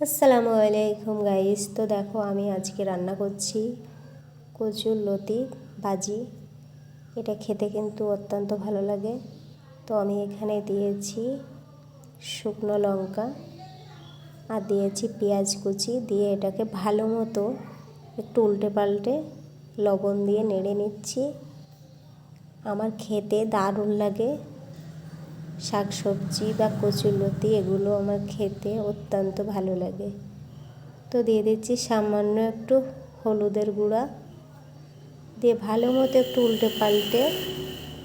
আসসালামু আলাইকুম গাইস তো দেখো, আমি আজকে রান্না করছি কচুর লতি, ভাজি। এটা খেতে কিন্তু অত্যন্ত ভালো লাগে। তো আমি এখানে দিয়েছি শুকনো লঙ্কা আর দিয়েছি পেঁয়াজ কুচি। দিয়ে এটাকে ভালো মতো একটু উল্টে পাল্টে লবণ দিয়ে নেড়ে নিচ্ছি। আমার খেতে দারুণ লাগে। শাক সবজি বা কচুলতি এগুলো আমার খেতে অত্যন্ত ভালো লাগে। তো দিয়ে দিচ্ছি সামান্য একটু হলুদের গুঁড়া। দিয়ে ভালো মতো একটু উল্টে পাল্টে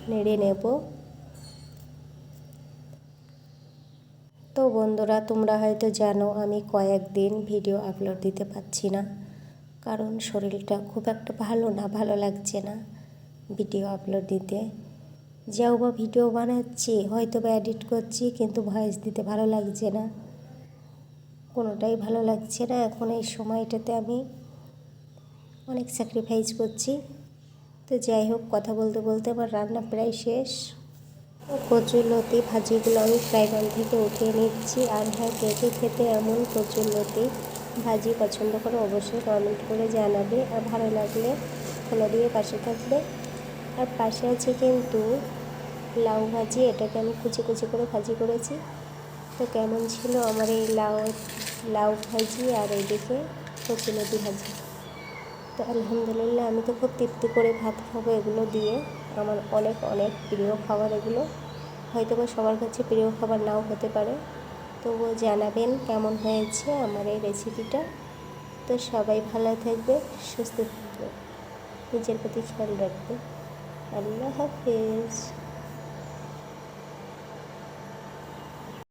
নেড়ে নেব। তো বন্ধুরা, তোমরা হয়তো জানো আমি কয়েকদিন ভিডিও আপলোড দিতে পারছি না। কারণ শরীরটা খুব একটা ভালো না, ভালো লাগছে না ভিডিও আপলোড দিতে। যাও বা ভিডিও বানাচ্ছি হয়তো বা এডিট করছি, কিন্তু ভয়েস দিতে ভালো লাগছে না। কোনোটাই ভালো লাগছে না। এখন এই সময়টাতে আমি অনেক স্যাক্রিফাইস করছি। তো যাই হোক, কথা বলতে বলতে আমার রান্না প্রায় শেষ। কচুর লতি ভাজিগুলো আমি ফ্রাই প্যান থেকে উঠিয়ে নিচ্ছি। আর হ্যাঁ কেটে খেতে এমন লতি ভাজি পছন্দ করে অবশ্যই কমেন্ট করে জানাবে। আর ভালো লাগলে ফলো দিয়ে পাশে থাকবে। আর পাশে আছে কিন্তু লাউ ভাজি, এটাকে আমি কুচি কুচি করে ভাজি করেছি। তো কেমন ছিল আমার এই লাউ লাউ ভাজি আর এইদিকে কচুলতি ভাজি? তো আলহামদুলিল্লাহ আমি তো খুব তৃপ্তি করে ভাত খাব এগুলো দিয়ে। আমার অনেক অনেক প্রিয় খাবার এগুলো। হয়তো বা সবার কাছে প্রিয় খাবার নাও হতে পারে। তবুও জানাবেন কেমন হয়েছে আমার এই রেসিপিটা তো সবাই ভালো থাকবে, সুস্থ থাকবে। নিজের প্রতি খেয়াল রাখবে। আল্লাহ হাফিজ।